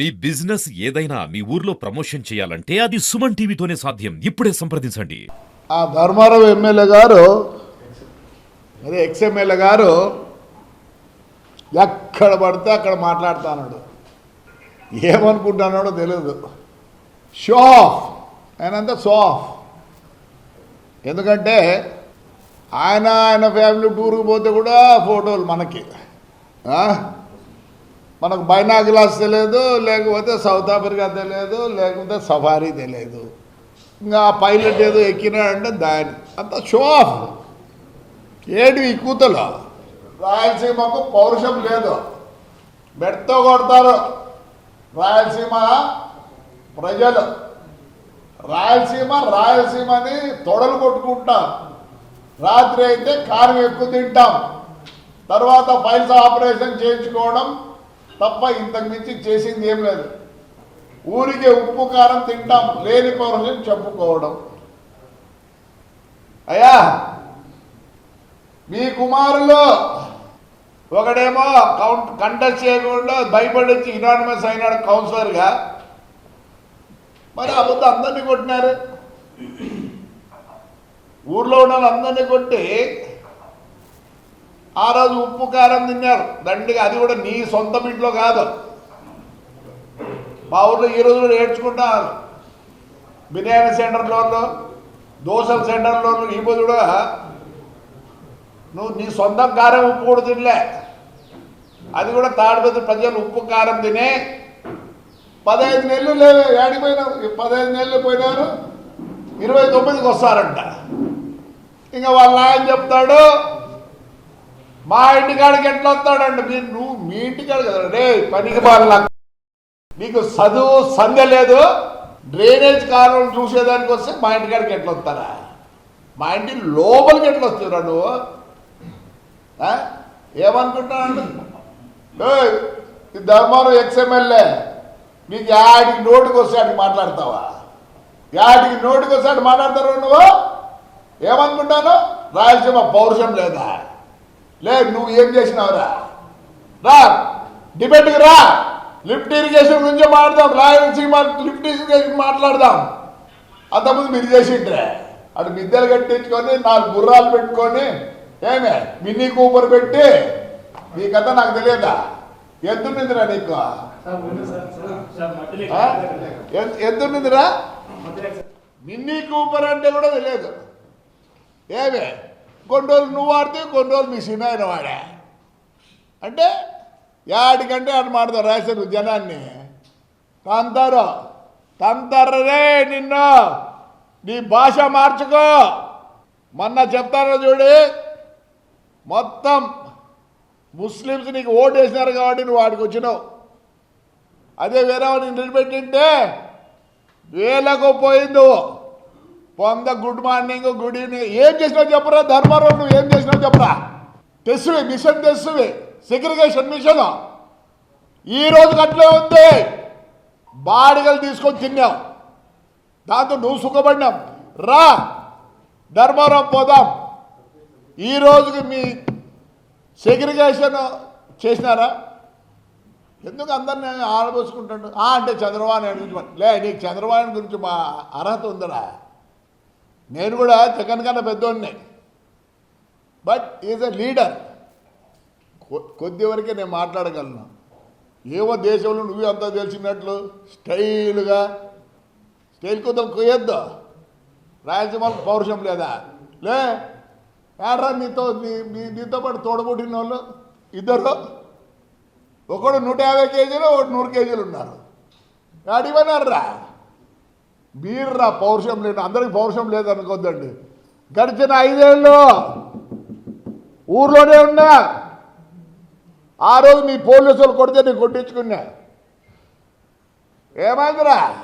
మీ business ఏదైనా మీ ఊర్లో promotion చేయాలంటే అది సుమన్ టీవీతోనే సాధ్యం. ఇప్పుడే సంప్రదించండి. ఆ ధర్మారావు ఎమ్మెల్యే గారు అదే ఎక్స్ ఎమ్మెల్యే గారు ఎక్కడ పడితే అక్కడ మాట్లాడుతున్నాడు ఏమనుకుంటున్నాడో తెలియదు షో ఆఫ్ ఆయనంతా షో ఆఫ్ ఎందుకంటే ఆయన ఆయన ఫ్యామిలీ టూర్కి పోతే కూడా ఫోటోలు మనకి. మనకు బైనాగ్లాస్ తెలియదు లేకపోతే సౌత్ ఆఫ్రికా తెలియదు లేకపోతే సఫారీ తెలియదు ఇంకా ఆ పైలట్ ఏదో ఎక్కినాడంటే దాని అంత షో ఆఫ్ ఏడు ఈ కూతలు? రాయలసీమకు పౌరుషం లేదు. బెడ్తో కొడతారు. రాయలసీమ ప్రజలు. రాయలసీమ రాయలసీమని తొడలు కొట్టుకుంటాం. రాత్రి అయితే కారం ఎక్కువ తింటాం. తర్వాత ఫైల్స్ ఆపరేషన్ చేయించుకోవడం తప్ప ఇంతకు మించి చేసింది ఏం లేదు. ఊరికే ఉప్పు కారం తింటాం లేని పౌరుషం చెప్పుకోవడం. అయ్యా మీ కుమారులు ఒకడేమో కౌంట్ కంటెస్ట్ చేయకుండా భయపడి వచ్చి ఇనానిమస్ అయినాడు కౌన్సిలర్గా. మరి ఆ బుద్ధ అందరినీ కొట్టినారు. ఊర్లో ఉన్న వాళ్ళందరినీ కొట్టి ఆ రోజు ఉప్పు కారం తిన్నారు. దండిగా అది కూడా నీ సొంతం ఇంట్లో కాదు. మా ఊర్లో ఈ రోజు కూడా ఏడ్చుకుంటాను బిర్యానీ సెంటర్లోను దోశల సెంటర్లోను ఈ రోజు కూడా నువ్వు నీ సొంతం కారం ఉప్పు కూడా తినలే. అది కూడా తాడిపత్రి ప్రజలు ఉప్పు కారం తినే పదహైదు నెలలు లేవు ఏడికి ఈ పదహైదు నెలలు పోయినారు ఇరవై తొమ్మిదికి వస్తారంట. ఇంకా వాళ్ళ ఆయన చెప్తాడు మా ఇంటికాడికి ఎట్లా వస్తాడండి? మీరు నువ్వు మీ ఇంటికాడ కదా రే పనికి వాళ్ళ నీకు చదువు సంధ్య లేదు. డ్రైనేజ్ కాలువలు చూసేదానికి వస్తే మా ఇంటికాడికి ఎట్లా వస్తారా? మా ఇంటి లోపలికి ఎట్లా వస్తురా నువ్వు? ఆ? ఏమనుకుంటున్నాడు ఈ ధర్మారం ఎక్స్ఎమ్మెల్యే మీకు యాడికి నోటికి వస్తాడు మాట్లాడతావా? యాడికి నోటికి వస్తాడు మాట్లాడతారు నువ్వు? ఏమనుకుంటాను రాయలసీమ పౌరుషం లేదా? లేదు నువ్వు ఏం చేసినావురా? రా డిబేట్కి రా. లిఫ్ట్ ఇరిగేషన్ గురించి మాట్లాడదాం రాయలసీమ లిఫ్ట్ ఇరిగేషన్ మాట్లాడదాం. అంతకుముందు మీరు చేసిండ్రే. అటు మిద్దెలు కట్టించుకొని నాలుగు గుర్రాలు పెట్టుకొని ఏమే మినీ కూపర్ పెట్టి నీ కథ నాకు తెలియదా? ఎంతుండిందిరా నీకు? ఎంతుండిందిరా మినీ కూపర్ అంటే కూడా తెలియదు. ఏమే కొన్ని రోజులు నువ్వు ఆడితే కొన్ని రోజులు మీ సినాయన వాడా? అంటే యాడికంటే అటు మాడతారు రాశారు జనాన్ని. తంతారు తంతారే నిన్ను. నీ భాష మార్చుకో. మొన్న చెప్తాను చూడు మొత్తం ముస్లిమ్స్ నీకు ఓటు వేసినారు కాబట్టి నువ్వు వాడికి వచ్చినావు. అదే వేరే వాడిని నిలబెట్టింటే వేలకు పోయింది పొంద గుడ్ మార్నింగ్ గుడ్ ఈవినింగ్. ఏం చేసినావు చెప్పరా ధర్మారావు నువ్వు ఏం చేసినావు చెప్పరా. తెస్సువి మిషన్ తెస్సువి సెగ్రిగేషన్ మిషన్ ఈ రోజుకి అట్లే ఉంది. బాడిగలు తీసుకొని తిన్నాం. దాంతో నువ్వు సుఖపడినాం. రా ధర్మారావు పోదాం. ఈ రోజుకి మీ సెగ్రిగేషన్ చేసినారా? ఎందుకు అందరిని ఆడబోసుకుంటాడు అంటే చంద్రబాబు నాయుడు గురించి లే నీకు చంద్రబాబు గురించి మా అర్హత ఉందరా. నేను కూడా జగన్ కన్నా పెద్దోడినే. బట్ ఈజ్ ఎ లీడర్ కొద్ది వరకే నేను మాట్లాడగలను. ఏవో దేశంలో నువ్వే అంతా తెలిసినట్లు స్టైల్గా స్టైల్ కొద్దిగా కొయ్యొద్దు. రాయలసీమకు పౌరుషం లేదా? లే ఏడ్రా నీతో నీ నీతో పాటు తోడబుట్టిన వాళ్ళు ఇద్దరు? ఒకడు నూట యాభై కేజీలు ఒకటి నూరు కేజీలు ఉన్నారు. అడిగిపోయినారా మీర్రా పౌరుషం లేదు అందరికి పౌరుషం లేదనుకోద్దండి గడిచిన ఐదేళ్ళు ఊర్లోనే ఉన్నా ఆ రోజు మీ పోలీసులు కొడితే నేను కొట్టించుకున్నా. ఏమైందిరా?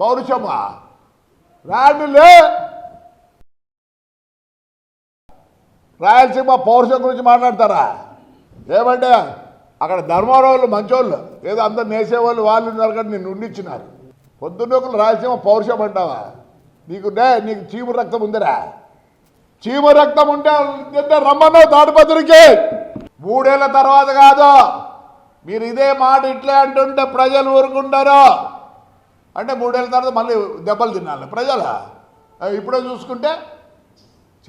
పౌరుషమా? రాండిలే! రాయలసీమ పౌరుషం గురించి మాట్లాడతారా? ఏమంటే అక్కడ ధర్మవరంలో మంచోళ్ళు. ఏదో అందరు నేసేవాళ్ళు వాళ్ళు ఉన్నారు కానీ నేను ఉండిచ్చినారు. పొద్దున్న ఒకరు రాయలసీమ పౌరుషం అంటావా? నీకు నీకు చీము రక్తం ఉందిరా. చీము రక్తం ఉంటే ఉంటే రమ్మన్నావు తాడిపత్రికి. మూడేళ్ళ తర్వాత కాదు. మీరు ఇదే మాట ఇట్లే అంటుంటే ప్రజలు ఊరుకుంటారు. అంటే మూడేళ్ళ తర్వాత మళ్ళీ దెబ్బలు తినాలి. ప్రజలు? ఇప్పుడే చూసుకుంటే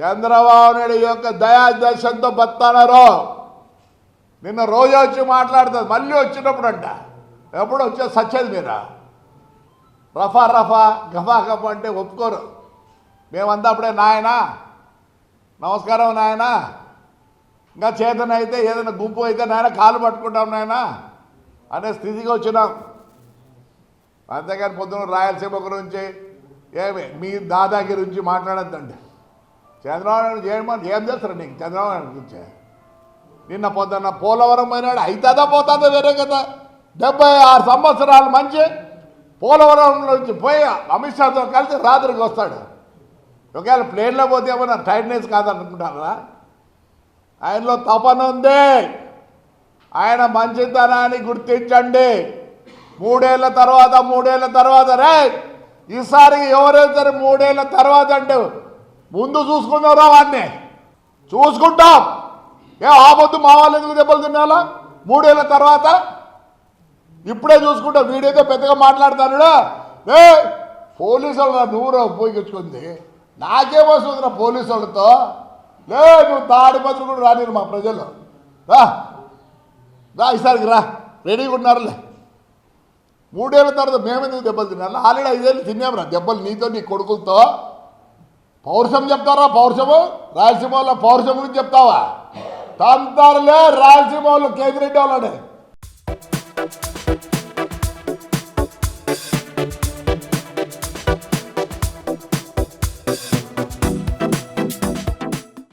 చంద్రబాబు నాయుడు యొక్క దయా దశంతో నిన్న రోజు వచ్చి మాట్లాడుతుంది. మళ్ళీ వచ్చినప్పుడు అంట ఎప్పుడు వచ్చే సచ్చేది మీరా? రఫా రఫా గఫా గఫా అంటే ఒప్పుకోరు. మేమంతా అప్పుడే నాయనా నమస్కారం నాయనా. ఇంకా చేతన అయితే ఏదైనా గుంపు అయితే నాయన కాలు పట్టుకుంటాం నాయన అనే స్థితికి వచ్చినాం. అంతేగాని పొద్దున రాయలసీమ గురించి ఏమి మీ దాదాగిరి గురించి మాట్లాడద్దండి. చంద్రబాబు నాయుడు చేయమని ఏం చేస్తారు నీకు చంద్రబాబు నాయుడు గురించి? నిన్న పొద్దున్న పోలవరం పోయినాడు అవుతుందా పోతుందా వేరే కదా. డెబ్బై ఆరు సంవత్సరాలు మంచి పోలవరం నుంచి పోయి అమిత్ షాతో కలిసి రాత్రికి వస్తాడు. ఒకవేళ ప్లేన్లో పోతే ఏమన్నా టైట్నెస్ కాదనుకుంటారా? ఆయనలో తపన ఉంది. ఆయన మంచితనాన్ని గుర్తించండి. మూడేళ్ళ తర్వాత మూడేళ్ళ తర్వాత రే ఈసారి ఎవరైతే సరే మూడేళ్ళ తర్వాత అంటే ముందు చూసుకున్నారో వాడిని? చూసుకుంటాం. ఏ ఆపొద్దు మా వాళ్ళు ఎందుకు దెబ్బలు తినాలా మూడేళ్ళ తర్వాత ఇప్పుడే చూసుకుంటా వీడైతే పెద్దగా మాట్లాడతానుడా ఏ పోలీసు వాళ్ళు నూరు ఉపయోగించుకుంది. నాకేం వస్తుంది పోలీసు వాళ్ళతో లే నువ్వు తాడి పత్రులు కూడా రానిరు మా ప్రజలు. రా. రా ఈసారికి రా. రెడీగా ఉన్నారులే. మూడేళ్ళ తర్వాత మేమెందుకు దెబ్బలు తినాలి ఆల్రెడీ ఐదేళ్ళు తిన్నాంరా దెబ్బలు నీతో నీ కొడుకులతో. పౌరుషం చెప్తారా పౌరుషము? రాయలసీమ వాళ్ళ పౌరుషం గురించి చెప్తావా? తంతారులే రాయలసీమ వాళ్ళు కేంద్రెడ్డి వాళ్ళని.